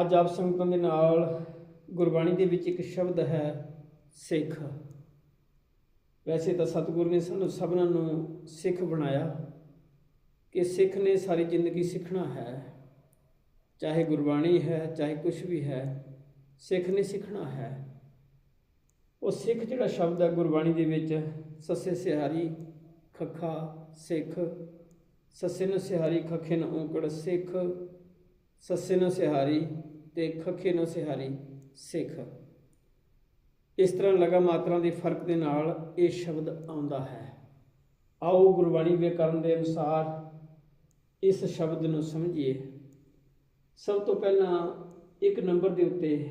ਅੱਜ ਆਪ ਸੰਗਤਾਂ ਦੇ ਨਾਲ ਗੁਰਬਾਣੀ ਦੇ ਵਿੱਚ ਇੱਕ ਸ਼ਬਦ ਹੈ ਸਿੱਖ। ਵੈਸੇ ਤਾਂ ਸਤਿਗੁਰੂ ਨੇ ਸਾਨੂੰ ਸਭਨਾਂ ਨੂੰ ਸਿੱਖ ਬਣਾਇਆ ਕਿ ਸਿੱਖ ਨੇ ਸਾਰੀ ਜ਼ਿੰਦਗੀ ਸਿੱਖਣਾ ਹੈ। ਚਾਹੇ ਗੁਰਬਾਣੀ ਹੈ, ਚਾਹੇ ਕੁਝ ਵੀ ਹੈ, ਸਿੱਖ ਨੇ ਸਿੱਖਣਾ ਹੈ। ਉਹ ਸਿੱਖ ਜਿਹੜਾ ਸ਼ਬਦ ਹੈ ਗੁਰਬਾਣੀ ਦੇ ਵਿੱਚ, ਸੱਸੇ ਸਿਹਾਰੀ ਖੱਖਾ ਸਿੱਖ, ਸੱਸੇ ਨੂੰ ਸਿਹਾਰੀ ਖੱਖੇ ਨੂੰ ਔਂਕੜ ਸਿੱਖ, ਸੱਸੇ ਨੂੰ ਸਿਹਾਰੀ ਤੇ ਖੱਖੇ ਨੂੰ ਸਿਹਾਰੀ, ਸਿੱਖ। ਇਸ ਤਰ੍ਹਾਂ ਲਗਾ ਮਾਤਰਾ ਦੇ ਫ਼ਰਕ ਦੇ ਨਾਲ ਇਹ ਸ਼ਬਦ ਆਉਂਦਾ ਹੈ। ਆਓ ਗੁਰਬਾਣੀ ਵਿਆਕਰਨ ਦੇ ਅਨੁਸਾਰ ਇਸ ਸ਼ਬਦ ਨੂੰ ਸਮਝੀਏ। ਸਭ ਤੋਂ ਪਹਿਲਾਂ ਇੱਕ ਨੰਬਰ ਦੇ ਉੱਤੇ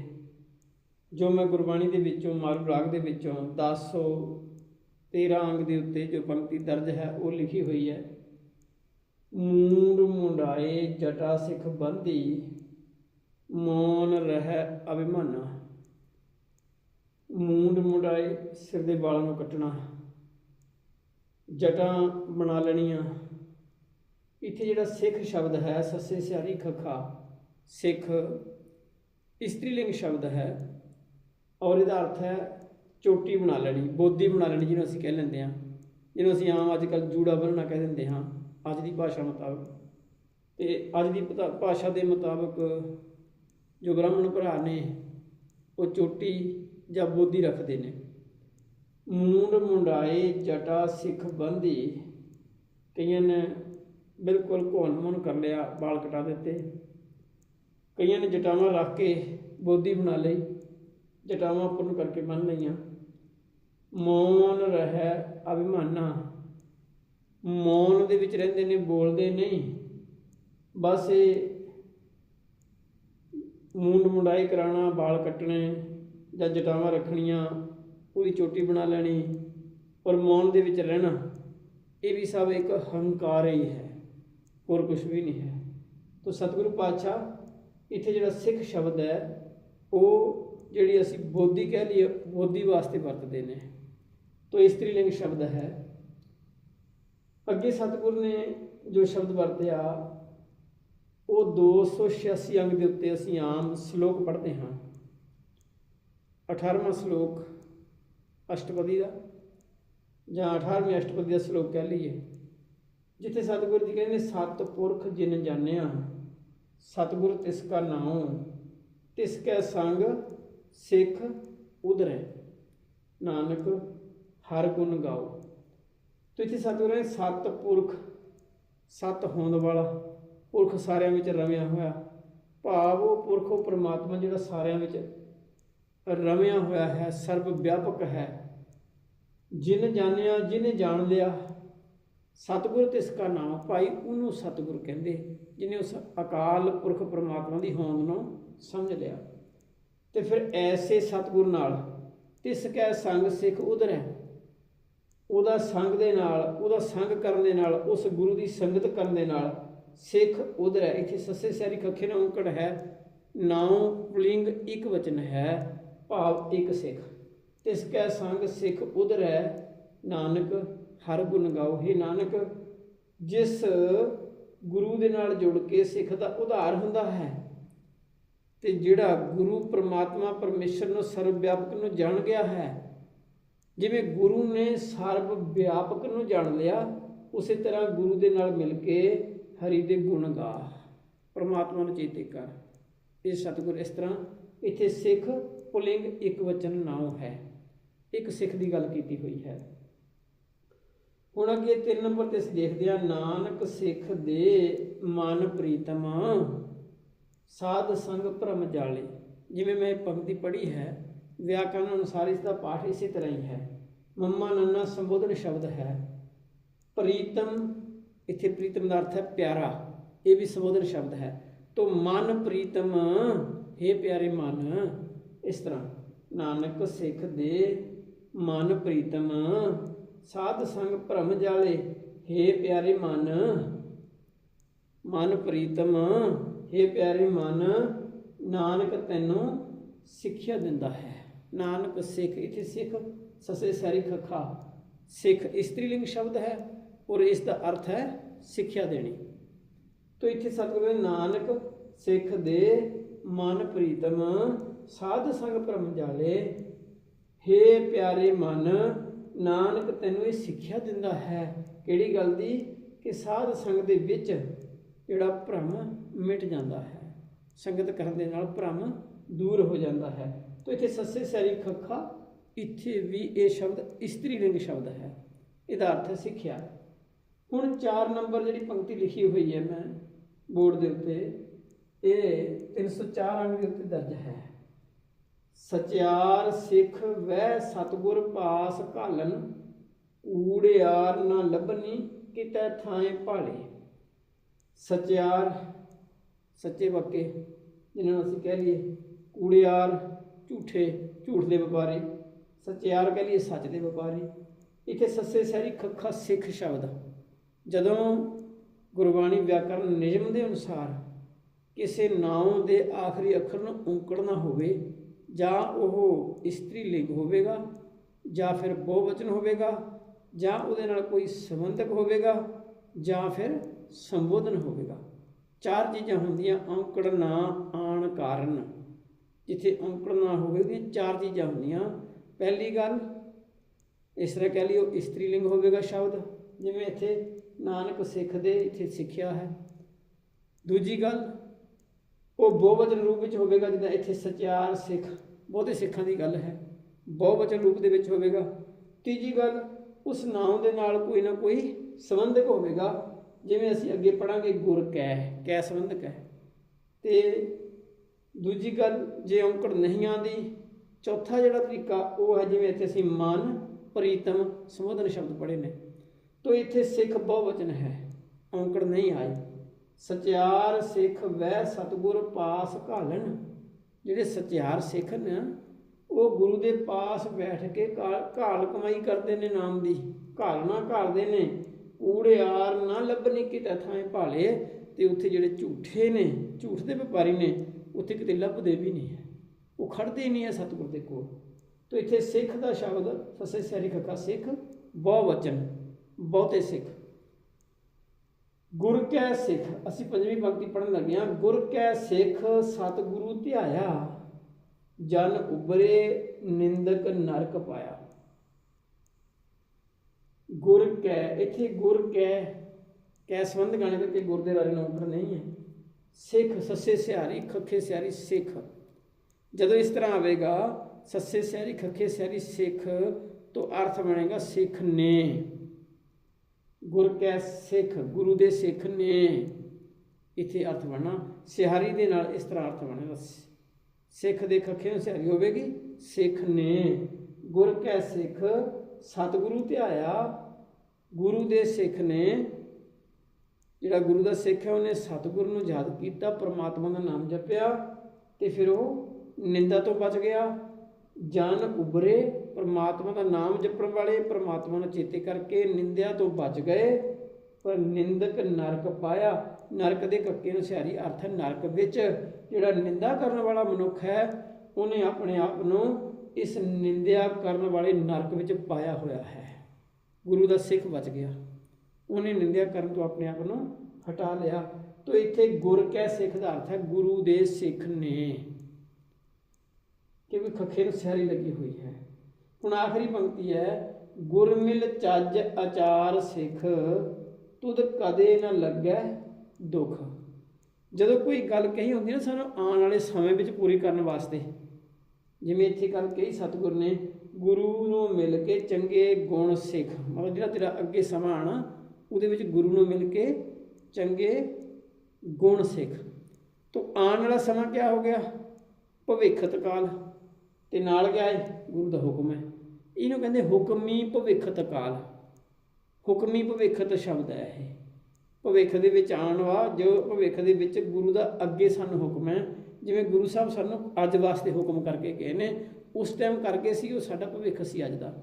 ਜੋ ਮੈਂ ਗੁਰਬਾਣੀ ਦੇ ਵਿੱਚੋਂ ਮਾਰੂ ਰਾਗ ਦੇ ਵਿੱਚੋਂ 1013 ਅੰਗ ਦੇ ਉੱਤੇ ਜੋ ਪੰਕਤੀ ਦਰਜ ਹੈ, ਉਹ ਲਿਖੀ ਹੋਈ ਹੈ। ਮੂੰਡ ਮੁੰਡਾਏ ਜਟਾ ਸਿੱਖ ਬੰਦੀ ਮੌਨ ਰਹਿ ਅਭਿਮਾਨਾ। ਮੂੰਡ ਮੁੰਡਾਏ ਸਿਰ ਦੇ ਵਾਲਾਂ ਨੂੰ ਕੱਟਣਾ। ਜਟਾਂ ਬਣਾ ਲੈਣੀਆਂ। ਇੱਥੇ ਜਿਹੜਾ ਸਿੱਖ ਸ਼ਬਦ ਹੈ, ਸੱਸੇ ਸਿਆਰੀ ਖਖਾ। ਸਿੱਖ ਇਸਤਰੀਲਿੰਗ ਸ਼ਬਦ ਹੈ। ਔਰ ਇਹਦਾ ਅਰਥ ਹੈ ਚੋਟੀ ਬਣਾ ਲੈਣੀ, ਬੋਦੀ ਬਣਾ ਲੈਣੀ ਜਿਹਨੂੰ ਅਸੀਂ ਕਹਿ ਲੈਂਦੇ ਹਾਂ। ਜਿਹਨੂੰ ਅਸੀਂ ਆਮ ਅੱਜ ਕੱਲ੍ਹ ਜੂੜਾ ਬੰਨਣਾ ਕਹਿ ਦਿੰਦੇ ਹਾਂ, ਅੱਜ ਦੀ ਭਾਸ਼ਾ ਮੁਤਾਬਕ। ਤੇ ਅੱਜ ਦੀ ਪਤਾ- ਭਾਸ਼ਾ ਦੇ ਮੁਤਾਬਕ ਜੋ ਬ੍ਰਾਹਮਣ ਭਰਾ ਨੇ, ਉਹ ਚੋਟੀ ਜਾਂ ਬੋਦੀ ਰੱਖਦੇ ਨੇ। ਮੂੰਡ ਮੁੰਡਾਏ ਜਟਾ ਸਿੱਖ ਬੰਦੀ ਕਈਆਂ ਨੇ ਬਿਲਕੁਲ ਘੋਣ ਮੁੰਨ ਕਰ ਲਿਆ, ਵਾਲ ਕਟਾ ਦਿੱਤੇ। ਕਈਆਂ ਨੇ ਜਟਾਵਾਂ ਰੱਖ ਕੇ ਬੋਦੀ ਬਣਾ ਲਈ, ਜਟਾਵਾਂ ਉੱਪਰ ਕਰਕੇ ਬੰਨ ਲਈਆਂ। ਮੌਨ ਰਹਿ ਅਭਿਮਾਨਾ। ਮੌਨ ਦੇ ਵਿੱਚ ਰਹਿੰਦੇ ਨੇ, ਬੋਲਦੇ ਨਹੀਂ। ਬਸ ਇਹ ਮੂੰਡ ਮੁੰਡਾਈ ਕਰਾਣਾ, ਵਾਲ ਕੱਟਣੇ ਜਾਂ ਜਟਾਵਾਂ ਰੱਖਣੀਆਂ ਉਹਦੀ ਚੋਟੀ ਬਣਾ ਲੈਣੀ, ਔਰ ਮੌਨ ਦੇ ਵਿੱਚ ਰਹਿਣਾ, ਇਹ ਵੀ ਸਭ ਇੱਕ ਹੰਕਾਰ ਹੀ ਹੈ, ਹੋਰ ਕੁਝ ਵੀ ਨਹੀਂ ਹੈ। ਤੋ ਸਤਿਗੁਰੂ ਪਾਤਸ਼ਾਹ, ਇੱਥੇ ਜਿਹੜਾ ਸਿੱਖ ਸ਼ਬਦ ਹੈ, ਉਹ ਜਿਹੜੀ ਅਸੀਂ ਬੋਧੀ ਕਹਿ ਲਈਏ, ਬੋਧੀ ਵਾਸਤੇ ਵਰਤਦੇ ਨੇ। ਤਾਂ ਇਸਤਰੀ ਲਿੰਗ ਸ਼ਬਦ ਹੈ। ਅੱਗੇ ਸਤਿਗੁਰ ਨੇ ਜੋ ਸ਼ਬਦ ਵਰਤਿਆ ਉਹ 286 ਅੰਗ ਦੇ ਉੱਤੇ ਅਸੀਂ ਆਮ ਸ਼ਲੋਕ ਪੜ੍ਹਦੇ ਹਾਂ। 18ਵਾਂ ਸ਼ਲੋਕ ਅਸ਼ਟਪਦੀ ਦਾ ਜਾਂ 18ਵੀਂ ਅਸ਼ਟਪਦੀ ਦਾ ਸ਼ਲੋਕ ਕਹਿ ਲਈਏ। ਜਿੱਥੇ ਸਤਿਗੁਰੂ ਜੀ ਕਹਿੰਦੇ ਸਤ ਪੁਰਖ ਜਿਨ ਜਾਣਿਆ, ਸਤਿਗੁਰ ਤਿਸ ਕਾ ਨਾਮ ਤਿਸ ਕੈ ਸੰਗ ਸਿੱਖ ਉਧਰੈ। ਨਾਨਕ ਹਰ ਗੁਣ ਗਾਓ। ਤੇ ਇੱਥੇ ਸਤਿਗੁਰੂ ਨੇ, ਸਤ ਪੁਰਖ, ਸਤ ਹੋਂਦ ਵਾਲਾ ਪੁਰਖ ਸਾਰਿਆਂ ਵਿੱਚ ਰਵਿਆ ਹੋਇਆ। ਭਾਵ ਉਹ ਪੁਰਖ ਉਹ ਪ੍ਰਮਾਤਮਾ ਜਿਹੜਾ ਸਾਰਿਆਂ ਵਿੱਚ ਰਵਿਆ ਹੋਇਆ ਹੈ ਸਰਬ ਵਿਆਪਕ ਹੈ। ਜਿਨ ਜਾਣਿਆ, ਜਿਨੇ ਜਾਣ ਲਿਆ, ਸਤਿਗੁਰ ਤਿਸ ਕਾ ਨਾਮ ਭਾਈ, ਉਹਨੂੰ ਸਤਿਗੁਰ ਕਹਿੰਦੇ, ਜਿਨੇ ਉਸ ਅਕਾਲ ਪੁਰਖ ਪ੍ਰਮਾਤਮਾ ਦੀ ਹੋਂਦ ਨੂੰ ਸਮਝ ਲਿਆ। ਤੇ ਫਿਰ ਐਸੇ ਸਤਿਗੁਰ ਨਾਲ ਤਿਸ ਕੈ ਸੰਗ ਸਿੱਖ ਉਧਰ ਹੈ। ਉਹਦਾ ਸੰਗ ਦੇ ਨਾਲ, ਉਹਦਾ ਸੰਗ ਕਰਨ ਦੇ ਨਾਲ, ਉਸ ਗੁਰੂ ਦੀ ਸੰਗਤ ਕਰਨ ਦੇ ਨਾਲ ਸਿੱਖ ਉਧਰ ਹੈ, ਇੱਥੇ ਸੱਸੇ ਸਿਆਰੀ ਖੱਖੇ ਨਾਲ ਔਂਕੜ ਹੈ, ਨਾਉ ਪੁਲਿੰਗ ਇੱਕ ਵਚਨ ਹੈ, ਭਾਵ ਇੱਕ ਸਿੱਖ। ਤਿਸ ਕੈ ਸੰਗ ਸਿੱਖ ਉਧਰ ਹੈ, ਨਾਨਕ ਹਰ ਗੁਣ ਗਾਓ। ਹੀ ਨਾਨਕ, ਜਿਸ ਗੁਰੂ ਦੇ ਨਾਲ ਜੁੜ ਕੇ ਸਿੱਖ ਦਾ ਉਧਾਰ ਹੁੰਦਾ ਹੈ, ਤੇ ਜਿਹੜਾ ਗੁਰੂ ਪ੍ਰਮਾਤਮਾ ਪਰਮੇਸ਼ਰ ਨੂੰ ਸਰਵ ਵਿਆਪਕ ਨੂੰ ਜਾਣ ਗਿਆ ਹੈ, ਜਿਵੇਂ ਗੁਰੂ ਨੇ ਸਰਵ ਵਿਆਪਕ ਨੂੰ ਜਾਣ ਲਿਆ, ਉਸੇ ਤਰ੍ਹਾਂ ਗੁਰੂ ਦੇ ਨਾਲ ਮਿਲ ਕੇ ਹਰੀ ਦੇ ਗੁਣ ਗਾ। ਪਰਮਾਤਮਾ ਨੂੰ ਚੇਤੇ ਕਰ। ਇਹ ਸਤਿਗੁਰ ਇਸ ਤਰ੍ਹਾਂ ਇੱਥੇ ਸਿੱਖ ਪੁਲਿੰਗ ਇੱਕ ਵਚਨ ਨਾਉ ਹੈ। ਇੱਕ ਸਿੱਖ ਦੀ ਗੱਲ ਕੀਤੀ ਹੋਈ ਹੈ। ਹੁਣ ਅੱਗੇ 3 ਨੰਬਰ ਤੇ ਅਸੀਂ ਦੇਖਦੇ ਹਾਂ, ਨਾਨਕ ਸਿੱਖ ਦੇ ਮਨ ਪ੍ਰੀਤਮ, ਸਾਧ ਸੰਗ ਭਰਮ ਜਾਲੇ। ਜਿਵੇਂ ਮੈਂ ਪੰਕਤੀ ਪੜ੍ਹੀ ਹੈ, ਵਿਆਕਰਨ ਅਨੁਸਾਰ ਇਸ ਦਾ ਪਾਠ ਇਸੇ ਤਰ੍ਹਾਂ ਹੀ ਹੈ। ਮੰਮਾ ਨੰਨਾ ਸੰਬੋਧਨ ਸ਼ਬਦ ਹੈ, ਪ੍ਰੀਤਮ ਇੱਥੇ ਪ੍ਰੀਤਮ ਦਾ ਅਰਥ ਹੈ ਪਿਆਰਾ, ਇਹ ਵੀ ਸੰਬੋਧਨ ਸ਼ਬਦ ਹੈ। ਤੋ ਮਨ ਪ੍ਰੀਤਮ, ਹੈ ਪਿਆਰੇ ਮਨ, ਇਸ ਤਰ੍ਹਾਂ। ਨਾਨਕ ਸਿੱਖ ਦੇ ਮਨ ਪ੍ਰੀਤਮ, ਸਾਧ ਸੰਗ ਭਰਮ ਜਾਲੇ, ਹੈ ਪਿਆਰੇ ਮਨ। ਮਨ ਪ੍ਰੀਤਮ, ਹੈ ਪਿਆਰੇ ਮਨ, ਨਾਨਕ ਤੈਨੂੰ ਸਿੱਖਿਆ ਦਿੰਦਾ ਹੈ। ਨਾਨਕ ਸਿੱਖ, ਇਥੇ ਸਿੱਖ, ਸਸੇ ਸਾਰੀ ਖਖਾ। ਸਿੱਖ ਇਸਤਰੀ ਲਿੰਗ ਸ਼ਬਦ ਹੈ। ਔਰ ਇਸ ਦਾ ਅਰਥ ਹੈ ਸਿੱਖਿਆ ਦੇਣੀ। ਤੋ ਇੱਥੇ ਸਤਿਗੁਰੂ ਨੇ ਨਾਨਕ, ਸਿੱਖ ਦੇ ਮਨ ਪ੍ਰੀਤਮ, ਸਾਧ ਸੰਗ ਪਰਮ ਜਾਲੇ, ਹੇ ਪਿਆਰੇ ਮਨ, ਨਾਨਕ ਤੈਨੂੰ ਇਹ ਸਿੱਖਿਆ ਦਿੰਦਾ ਹੈ। ਕਿਹੜੀ ਗੱਲ ਦੀ? ਕਿ ਸਾਧ ਸੰਗ ਦੇ ਵਿੱਚ ਜਿਹੜਾ ਭ੍ਰਮ ਮਿਟ ਜਾਂਦਾ ਹੈ। ਸੰਗਤ ਕਰਨ ਦੇ ਨਾਲ ਭ੍ਰਮ ਦੂਰ ਹੋ ਜਾਂਦਾ ਹੈ। ਤਾਂ ਇੱਥੇ ਸੱਸੇ ਸੈਰੀ ਖੱਖਾ, ਇੱਥੇ ਵੀ ਇਹ ਸ਼ਬਦ ਇਸਤਰੀ ਲਿੰਗ ਸ਼ਬਦ ਹੈ। ਇਹਦਾ ਅਰਥ ਹੈ ਸਿੱਖਿਆ। ਹੁਣ 4 ਨੰਬਰ ਜਿਹੜੀ ਪੰਕਤੀ ਲਿਖੀ ਹੋਈ ਹੈ ਮੈਂ ਬੋਰਡ ਦੇ ਉੱਤੇ, ਇਹ 304 ਅੰਗ ਦੇ ਉੱਤੇ ਦਰਜ ਹੈ। ਸਚਿਆਰ ਸਿੱਖ ਵਹਿ ਸਤਗੁਰ ਪਾਸ ਘਾਲਨ, ਊੜਿਆਰ ਨਾ ਲੱਭਣੀ ਕਿਤੇ ਥਾਂ ਭਾਲੇ। ਸਚਿਆਰ, ਸੱਚੇ ਵਾਕੇ, ਜਿਨ੍ਹਾਂ ਨੂੰ ਅਸੀਂ ਕਹਿ ਲਈਏ ਕੂੜਿਆਰ ਝੂਠੇ, ਝੂਠ ਦੇ ਵਪਾਰੀ, ਸਚਿਆਰ ਕਹਿ ਲਈਏ ਸੱਚ ਦੇ ਵਪਾਰੀ। ਇੱਥੇ ਸੱਸੇ ਸਹਿਰੀ ਖੱਖਾ ਸਿੱਖ ਸ਼ਬਦ। ਜਦੋਂ ਗੁਰਬਾਣੀ ਵਿਆਕਰਨ ਨਿਯਮ ਦੇ ਅਨੁਸਾਰ ਕਿਸੇ ਨਾਮ ਦੇ ਆਖਰੀ ਅੱਖਰ ਨੂੰ ਔਂਕੜਨਾ ਹੋਵੇ ਜਾਂ ਉਹ ਇਸਤਰੀ ਲਿੰਗ ਹੋਵੇਗਾ ਜਾਂ ਫਿਰ ਬਹੁਵਚਨ ਹੋਵੇਗਾ ਜਾਂ ਉਹਦੇ ਨਾਲ ਕੋਈ ਸੰਬੰਧਕ ਹੋਵੇਗਾ ਜਾਂ ਫਿਰ ਸੰਬੋਧਨ ਹੋਵੇਗਾ, ਚਾਰ ਚੀਜ਼ਾਂ ਹੁੰਦੀਆਂ ਔਂਕੜ ਨਾ ਆਣ ਕਾਰਨ। ਜਿੱਥੇ ਔਂਕੜ ਨਾ ਹੋਵੇ ਚਾਰ ਚੀਜ਼ਾਂ ਹੁੰਦੀਆਂ। ਪਹਿਲੀ ਗੱਲ ਇਸ ਤਰ੍ਹਾਂ ਕਹਿ ਲਈਓ ਇਸਤਰੀ ਲਿੰਗ ਹੋਵੇਗਾ ਸ਼ਬਦ। ਜਿਵੇਂ ਇੱਥੇ ਨਾਨਕ ਸਿੱਖ ਦੇ ਇੱਥੇ ਸਿੱਖਿਆ ਹੈ। ਦੂਜੀ ਗੱਲ, ਉਹ ਬਹੁਵਚਨ ਰੂਪ ਵਿੱਚ ਹੋਵੇਗਾ ਜਿੱਦਾਂ ਇੱਥੇ ਸਚਿਆਰ ਸਿੱਖ, ਬਹੁਤੇ ਸਿੱਖਾਂ ਦੀ ਗੱਲ ਹੈ। ਬਹੁਵਚਨ ਰੂਪ ਦੇ ਵਿੱਚ ਹੋਵੇਗਾ। ਤੀਜੀ ਗੱਲ, ਉਸ ਨਾਮ ਦੇ ਨਾਲ ਕੋਈ ਨਾ ਕੋਈ ਸੰਬੰਧਕ ਹੋਵੇਗਾ, ਜਿਵੇਂ ਅਸੀਂ ਅੱਗੇ ਪੜਾਂਗੇ ਗੁਰ ਕੈ ਕੈ ਸੰਬੰਧਕ ਹੈ। ਤੇ ਦੂਜੀ ਗੱਲ, ਜੇ ਔਂਕੜ ਨਹੀਂ ਆਂਦੀ ਚੌਥਾ ਜਿਹੜਾ ਤਰੀਕਾ ਉਹ ਹੈ ਜਿਵੇਂ ਇੱਥੇ ਅਸੀਂ ਮਨ, ਪ੍ਰੀਤਮ, ਸੰਬੋਧਨ ਸ਼ਬਦ ਪੜ੍ਹੇ ਨੇ। ਤੋ ਇੱਥੇ ਸਿੱਖ ਬਹੁਵਚਨ ਹੈ। ਔਂਕੜ ਨਹੀਂ ਆਈ ਸਚਿਆਰ ਸਿੱਖ ਵੈ ਸਤਗੁਰ ਪਾਸ ਘਾਲਣ। ਜਿਹੜੇ ਸਚਿਆਰ ਸਿੱਖ ਨੇ, ਉਹ ਗੁਰੂ ਦੇ ਪਾਸ ਬੈਠ ਕੇ ਘਾਲ ਘਾਲ ਕਮਾਈ ਕਰਦੇ ਨੇ ਨਾਮ ਦੀ। ਘਾਲਣਾ ਘਾਲਦੇ ਨੇ। ਕੂੜਿਆਰ ਨਾ ਲੱਭਣੀ ਕਿਤੇ ਥਾਂ ਭਾਲੇ। ਤੇ ਉੱਥੇ ਜਿਹੜੇ ਝੂਠੇ ਨੇ, ਝੂਠ ਦੇ ਵਪਾਰੀ ਨੇ, ਉੱਥੇ ਕਿਤੇ ਲੱਭਦੇ ਵੀ ਨਹੀਂ ਹੈ। ਉਹ ਖੜਦੇ ਨਹੀਂ ਹੈ ਸਤਿਗੁਰ ਦੇ ਕੋਲ। ਤੋ ਇੱਥੇ ਸਿੱਖ ਦਾ ਸ਼ਬਦ ਫਸੇ ਸੈਰੀ ਖੱਕਾ ਸਿੱਖ ਬਹੁਵਚਨ ਬਹੁਤੇ ਸਿੱਖ। ਗੁਰ ਕੈ ਸਿੱਖ, ਅਸੀਂ ਪੰਜਵੀਂ ਪੰਕਤੀ ਪੜਨ ਲੱਗੇ ਹਾਂ। ਗੁਰ ਕੈ ਸਿੱਖ, ਸਤਿਗੁਰੂ ਧਿਆਇਆ, ਜਨ ਉਬਰੇ ਨਿੰਦਕ ਨਰਕ ਪਾਇਆ। ਗੁਰ ਕੈ, ਇੱਥੇ ਗੁਰ ਕੈ ਕੈ ਸੰਬੰਧ ਗਾਣੇ ਕਰਕੇ ਗੁਰ ਦੇ ਬਾਰੇ ਨੌਕਰ ਨਹੀਂ ਹੈ। ਸਿੱਖ, ਸੱਸੇ ਸਿਹਾਰੀ, ਖੱਖੇ ਸਿਹਾਰੀ ਸਿੱਖ। ਜਦੋਂ ਇਸ ਤਰ੍ਹਾਂ ਆਵੇਗਾ, ਸੱਸੇ ਸਿਹਾਰੀ, ਖੱਖੇ ਸਿਹਾਰੀ ਸਿੱਖ, ਤੋਂ ਅਰਥ ਬਣੇਗਾ ਸਿੱਖ ਨੇ। ਗੁਰ ਕੈ ਸਿੱਖ, ਗੁਰੂ ਦੇ ਸਿੱਖ ਨੇ ਇੱਥੇ ਅਰਥ ਬਣਨਾ। ਸਿਹਾਰੀ ਦੇ ਨਾਲ ਇਸ ਤਰ੍ਹਾਂ ਅਰਥ ਬਣੇਗਾ। ਸਿੱਖ ਦੇ ਖੱਖੇ ਨੂੰ ਸਿਹਾਰੀ ਹੋਵੇਗੀ। ਸਿੱਖ ਨੇ ਗੁਰ ਕੈ ਸਿੱਖ, ਸਤਿਗੁਰੂ ਧਿਆਇਆ। ਗੁਰੂ ਦੇ ਸਿੱਖ ਨੇ ਜਿਹੜਾ ਗੁਰੂ ਦਾ ਸਿੱਖ ਹੈ, ਉਹਨੇ ਸਤਿਗੁਰੂ ਨੂੰ ਯਾਦ ਕੀਤਾ, ਪ੍ਰਮਾਤਮਾ ਦਾ ਨਾਮ ਜਪਿਆ ਤੇ ਫਿਰ ਉਹ ਨਿੰਦਾ ਤੋਂ ਬਚ ਗਿਆ। ਜਨ ਉਬਰੇ ਪਰਮਾਤਮਾ ਦਾ ਨਾਮ ਜਪਣ ਵਾਲੇ, ਪਰਮਾਤਮਾ ਨੂੰ ਚੇਤੇ ਕਰਕੇ ਨਿੰਦਿਆ ਤੋਂ ਬਚ ਗਏ, ਪਰ ਨਿੰਦਕ ਨਰਕ ਪਾਇਆ। ਨਰਕ ਦੇ ਕੱਕੇ ਨੂੰ ਸਿਆਰੀ ਅਰਥ ਹੈ ਨਰਕ ਵਿੱਚ। ਜਿਹੜਾ ਨਿੰਦਾ ਕਰਨ ਵਾਲਾ ਮਨੁੱਖ ਹੈ, ਉਹਨੇ ਆਪਣੇ ਆਪ ਨੂੰ ਇਸ ਨਿੰਦਿਆ ਕਰਨ ਵਾਲੇ ਨਰਕ ਵਿੱਚ ਪਾਇਆ ਹੋਇਆ ਹੈ। ਗੁਰੂ ਦਾ ਸਿੱਖ ਬਚ ਗਿਆ। ਉਹਨੇ ਨਿੰਦਿਆ ਕਰਨ ਤੋਂ ਆਪਣੇ ਆਪ ਨੂੰ ਹਟਾ ਲਿਆ। ਤੋ ਇੱਥੇ ਗੁਰ ਕਹਿ ਸਿੱਖ ਦਾ ਅਰਥ ਹੈ ਗੁਰੂ ਦੇ ਸਿੱਖ ਨੇ। ਕਿ ਵੀ ਖੱਖੇ ਨੂੰ ਸਿਆਰੀ ਲੱਗੀ ਹੋਈ ਹੈ। ਹੁਣ ਆਖਰੀ ਪੰਕਤੀ ਹੈ, ਗੁਰਮਿਲ ਚੱਜ ਆਚਾਰ ਸਿੱਖ, ਤੁਧ ਕਦੇ ਨਾ ਲੱਗੈ ਦੁੱਖ। ਜਦੋਂ ਕੋਈ ਗੱਲ ਕਹੀ ਹੁੰਦੀ ਨਾ ਸਾਨੂੰ ਆਉਣ ਵਾਲੇ ਸਮੇਂ ਵਿੱਚ ਪੂਰੀ ਕਰਨ ਵਾਸਤੇ, ਜਿਵੇਂ ਇੱਥੇ ਗੱਲ ਕਹੀ ਸਤਿਗੁਰ ਨੇ, ਗੁਰੂ ਨੂੰ ਮਿਲ ਕੇ ਚੰਗੇ ਗੁਣ ਸਿੱਖ। ਮਤਲਬ ਜਿਹੜਾ ਤੇਰਾ ਅੱਗੇ ਸਮਾਂ ਆਣਾ ਉਹਦੇ ਵਿੱਚ ਗੁਰੂ ਨੂੰ ਮਿਲ ਕੇ ਚੰਗੇ ਗੁਣ ਸਿੱਖ। ਤੋਂ ਆਉਣ ਵਾਲਾ ਸਮਾਂ ਕਿਆ ਹੋ ਗਿਆ? ਭਵਿੱਖਤ ਕਾਲ। ਤੇ ਨਾਲ ਗਿਆ ਹੈ ਗੁਰੂ ਦਾ ਹੁਕਮ ਹੈ। ਇਹਨੂੰ ਕਹਿੰਦੇ ਹੁਕਮੀ ਭਵਿੱਖਤ ਕਾਲ। ਹੁਕਮੀ ਭਵਿੱਖਤ ਸ਼ਬਦ ਹੈ ਇਹ। ਭਵਿੱਖ ਦੇ ਵਿੱਚ ਆਉਣ ਵਾ ਜੋ ਭਵਿੱਖ ਦੇ ਵਿੱਚ ਗੁਰੂ ਦਾ ਅੱਗੇ ਸਾਨੂੰ ਹੁਕਮ ਹੈ, ਜਿਵੇਂ ਗੁਰੂ ਸਾਹਿਬ ਸਾਨੂੰ ਅੱਜ ਵਾਸਤੇ ਹੁਕਮ ਕਰਕੇ ਗਏ ਨੇ, ਉਸ ਟਾਈਮ ਕਰਕੇ ਸੀ, ਉਹ ਸਾਡਾ ਭਵਿੱਖ ਸੀ ਅੱਜ ਦਾ।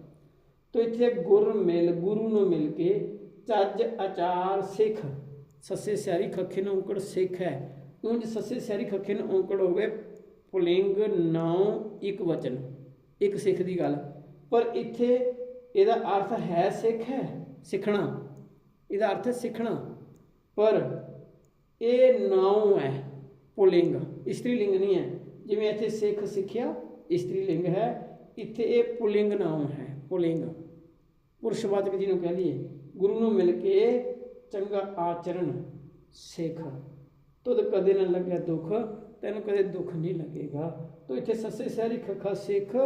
ਤੋ ਇੱਥੇ ਗੁਰ ਮਿਲ, ਗੁਰੂ ਨੂੰ ਮਿਲ ਕੇ ਚੱਜ ਆਚਾਰ ਸਿੱਖ, ਸੱਸੇ ਸਿਆਰੀ ਖੱਖੇ ਨੂੰ ਔਂਕੜ ਸਿੱਖ ਹੈ। ਉਂਝ ਸੱਸੇ ਸਿਆਰੀ ਖੱਖੇ ਨੂੰ ਔਂਕੜ ਹੋ ਗਏ ਪੁਲਿੰਗ ਨਾਉ ਇੱਕ ਵਚਨ, ਇੱਕ ਸਿੱਖ ਦੀ ਗੱਲ। ਪਰ ਇੱਥੇ ਇਹਦਾ ਅਰਥ ਹੈ ਸਿੱਖ ਹੈ, ਸਿੱਖਣਾ। ਇਹਦਾ ਅਰਥ ਹੈ ਸਿੱਖਣਾ। ਪਰ ਇਹ ਨਾਉ ਹੈ ਪੁਲਿੰਗ ਇਸਤਰੀ ਲਿੰਗ ਨਹੀਂ ਹੈ। ਜਿਵੇਂ ਇੱਥੇ ਸਿੱਖ ਸਿੱਖਿਆ ਇਸਤਰੀ ਲਿੰਗ ਹੈ। ਇੱਥੇ ਇਹ ਪੁਲਿੰਗ ਨਾਮ ਹੈ, ਪੁਲਿੰਗ। ਪੁਰਸ਼ਵਾਚਕ ਜਿਹਨੂੰ ਕਹਿ ਲਈਏ ਗੁਰੂ ਨੂੰ ਮਿਲ ਕੇ ਚੰਗਾ ਆਚਰਣ ਸਿੱਖ। ਤੁਧ ਕਦੇ ਨਾ ਲੱਗਿਆ ਦੁੱਖ ਤੈਨੂੰ ਕਦੇ ਦੁੱਖ ਨਹੀਂ ਲੱਗੇਗਾ। ਤੋ ਇੱਥੇ ਸੱਸੇ ਸਹਿਰੀ ਖੱਖਾ ਸਿੱਖ।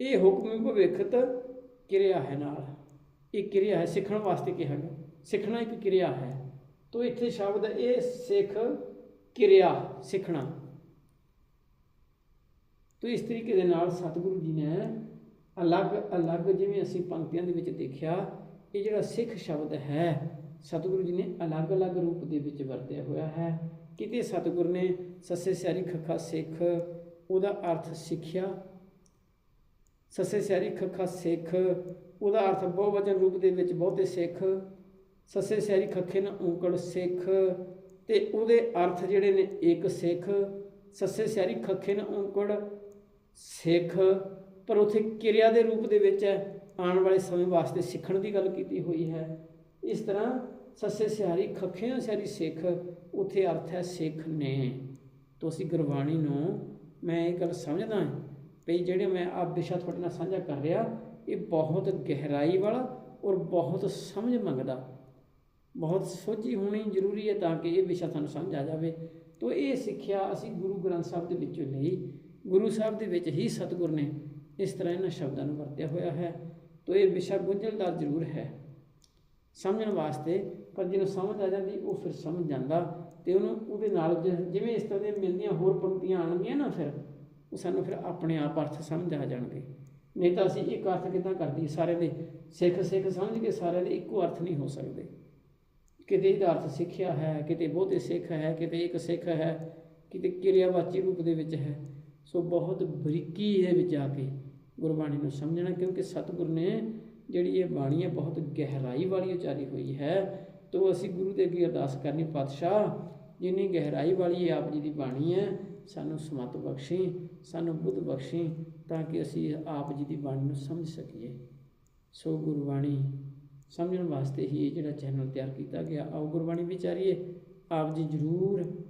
ਇਹ ਹੁਕਮ ਭਵਿੱਖਤ ਕਿਰਿਆ ਹੈ ਨਾਲ। ਇਹ ਕਿਰਿਆ ਹੈ ਸਿੱਖਣ ਵਾਸਤੇ ਕਿਹਾ ਗਿਆ। ਸਿੱਖਣਾ ਇੱਕ ਕਿਰਿਆ ਹੈ। ਤੋ ਇੱਥੇ ਸ਼ਬਦ ਇਹ ਸਿੱਖ ਕਿਰਿਆ, ਸਿੱਖਣਾ। ਤੋ ਇਸ ਤਰੀਕੇ ਦੇ ਨਾਲ ਸਤਿਗੁਰੂ ਜੀ ਨੇ ਅਲੱਗ-ਅਲੱਗ ਜਿਵੇਂ ਅਸੀਂ ਪੰਕਤੀਆਂ ਦੇ ਵਿੱਚ ਦੇਖਿਆ, ਇਹ ਜਿਹੜਾ ਸਿੱਖ ਸ਼ਬਦ ਹੈ, ਸਤਿਗੁਰੂ ਜੀ ਨੇ ਅਲੱਗ-ਅਲੱਗ ਰੂਪ ਦੇ ਵਿੱਚ ਵਰਤਿਆ ਹੋਇਆ ਹੈ। ਕਿਤੇ ਸਤਿਗੁਰ ਨੇ ਸੱਸੇ ਸਿਆਰੀ ਖੱਖਾ ਸਿੱਖ ਉਹਦਾ ਅਰਥ ਸਿੱਖਿਆ ਸੱਸੇ ਸਿਆਰੀ ਖੱਖਾ ਸਿੱਖ ਉਹਦਾ ਅਰਥ ਬਹੁਵਚਨ ਰੂਪ ਦੇ ਵਿੱਚ ਬਹੁਤੇ ਸਿੱਖ ਸੱਸੇ ਸਿਆਰੀ ਖੱਖੇ ਨਾਲ ਔਂਕੜ ਸਿੱਖ ਤੇ ਉਹਦੇ ਅਰਥ ਜਿਹੜੇ ਨੇ ਇੱਕ ਸਿੱਖ ਸੱਸੇ ਸਿਆਰੀ ਖੱਖੇ ਨਾਲ ਔਂਕੜ ਸਿੱਖ ਪਰ ਉਥੇ ਕਿਰਿਆ ਦੇ ਰੂਪ ਦੇ ਵਿੱਚ ਆਉਣ ਵਾਲੇ ਸਮੇਂ ਵਾਸਤੇ ਸਿੱਖਣ ਦੀ ਗੱਲ ਕੀਤੀ ਹੋਈ ਹੈ ਇਸ ਤਰ੍ਹਾਂ ਸੱਸੇ ਸਿਆਰੀ ਖੱਖਿਆਂ ਸਿਆਰੀ ਸਿੱਖ ਉਥੇ ਅਰਥ ਹੈ ਸਿੱਖ ਨੇ ਤੁਸੀਂ ਗੁਰਬਾਣੀ ਨੂੰ ਮੈਂ ਇਹ ਗੱਲ ਸਮਝਦਾ ਹਾਂ ਵੀ ਜਿਹੜੇ ਮੈਂ ਆਪ ਵਿਸ਼ਾ ਤੁਹਾਡੇ ਨਾਲ ਸਾਂਝਾ ਕਰ ਰਿਹਾ, ਇਹ ਬਹੁਤ ਗਹਿਰਾਈ ਵਾਲਾ ਔਰ ਬਹੁਤ ਸਮਝ ਮੰਗਦਾ। ਬਹੁਤ ਸੋਝੀ ਹੋਣੀ ਜ਼ਰੂਰੀ ਹੈ ਤਾਂ ਕਿ ਇਹ ਵਿਸ਼ਾ ਤੁਹਾਨੂੰ ਸਮਝ ਆ ਜਾਵੇ। ਤੋ ਇਹ ਸਿੱਖਿਆ ਅਸੀਂ ਗੁਰੂ ਗ੍ਰੰਥ ਸਾਹਿਬ ਦੇ ਵਿੱਚੋਂ ਲਈ। ਗੁਰੂ ਸਾਹਿਬ ਦੇ ਵਿੱਚ ਹੀ ਸਤਿਗੁਰ ਨੇ ਇਸ ਤਰ੍ਹਾਂ ਇਹਨਾਂ ਸ਼ਬਦਾਂ ਨੂੰ ਵਰਤਿਆ ਹੋਇਆ ਹੈ। ਤੋ ਇਹ ਵਿਸ਼ਾ ਗੁੰਝਲਦਾਰ ਜ਼ਰੂਰ ਹੈ। ਸਮਝਣ ਵਾਸਤੇ ਪਰ ਜਿਹਨੂੰ ਸਮਝ ਆ ਜਾਂਦੀ, ਉਹ ਫਿਰ ਸਮਝ ਜਾਂਦਾ ਤੇ ਉਹਨੂੰ ਉਹਦੇ ਨਾਲ ਜਿਵੇਂ ਇਸ ਤਰ੍ਹਾਂ ਦੀਆਂ ਮਿਲਦੀਆਂ ਹੋਰ ਪੰਕਤੀਆਂ ਆਣਗੀਆਂ ਨਾ ਫਿਰ, ਉਹ ਸਾਨੂੰ ਫਿਰ ਆਪਣੇ ਆਪ ਅਰਥ ਸਮਝ ਆ ਜਾਣਗੇ। ਨਹੀਂ ਤਾਂ ਅਸੀਂ ਇੱਕ ਅਰਥ ਕਿੱਦਾਂ ਕਰਦੀ ਸਾਰਿਆਂ ਦੇ ਸਿੱਖ ਸਿੱਖ ਸਮਝ ਕੇ ਸਾਰਿਆਂ ਦੇ ਇੱਕੋ ਅਰਥ ਨਹੀਂ ਹੋ ਸਕਦੇ। ਕਿਤੇ ਇਹਦਾ ਅਰਥ ਸਿੱਖਿਆ ਹੈ, ਕਿਤੇ ਬਹੁਤੇ ਸਿੱਖ ਹੈ, ਕਿਤੇ ਇੱਕ ਸਿੱਖ ਹੈ, ਕਿਤੇ ਕਿਰਿਆਵਾਚੀ ਰੂਪ ਦੇ ਵਿੱਚ ਹੈ। ਸੋ ਬਹੁਤ ਬਰੀਕੀ ਦੇ ਵਿੱਚ ਆ ਕੇ ਗੁਰਬਾਣੀ ਨੂੰ ਸਮਝਣਾ, ਕਿਉਂਕਿ ਸਤਿਗੁਰ ਨੇ ਜਿਹੜੀ ਇਹ ਬਾਣੀ ਹੈ, ਬਹੁਤ ਗਹਿਰਾਈ ਵਾਲੀ ਉਚਾਰੀ ਹੋਈ ਹੈ। ਤੋ ਅਸੀਂ ਗੁਰੂ ਦੇ ਅੱਗੇ ਅਰਦਾਸ ਕਰਨੀ, ਪਾਤਸ਼ਾਹ, ਜਿੰਨੀ ਗਹਿਰਾਈ ਵਾਲੀ ਆਪ ਜੀ ਦੀ ਬਾਣੀ ਹੈ, ਸਾਨੂੰ ਸਮਤ ਬਖਸ਼ੀ, ਸਾਨੂੰ ਬੁੱਧ ਬਖਸ਼ੀ, ਤਾਂ ਕਿ ਅਸੀਂ ਆਪ ਜੀ ਦੀ ਬਾਣੀ ਨੂੰ ਸਮਝ ਸਕੀਏ। ਸੋ ਗੁਰਬਾਣੀ ਸਮਝਣ ਵਾਸਤੇ ਹੀ ਇਹ ਜਿਹੜਾ ਚੈਨਲ ਤਿਆਰ ਕੀਤਾ ਗਿਆ, ਆਓ ਗੁਰਬਾਣੀ ਵਿਚਾਰੀਏ। ਆਪ ਜੀ ਜ਼ਰੂਰ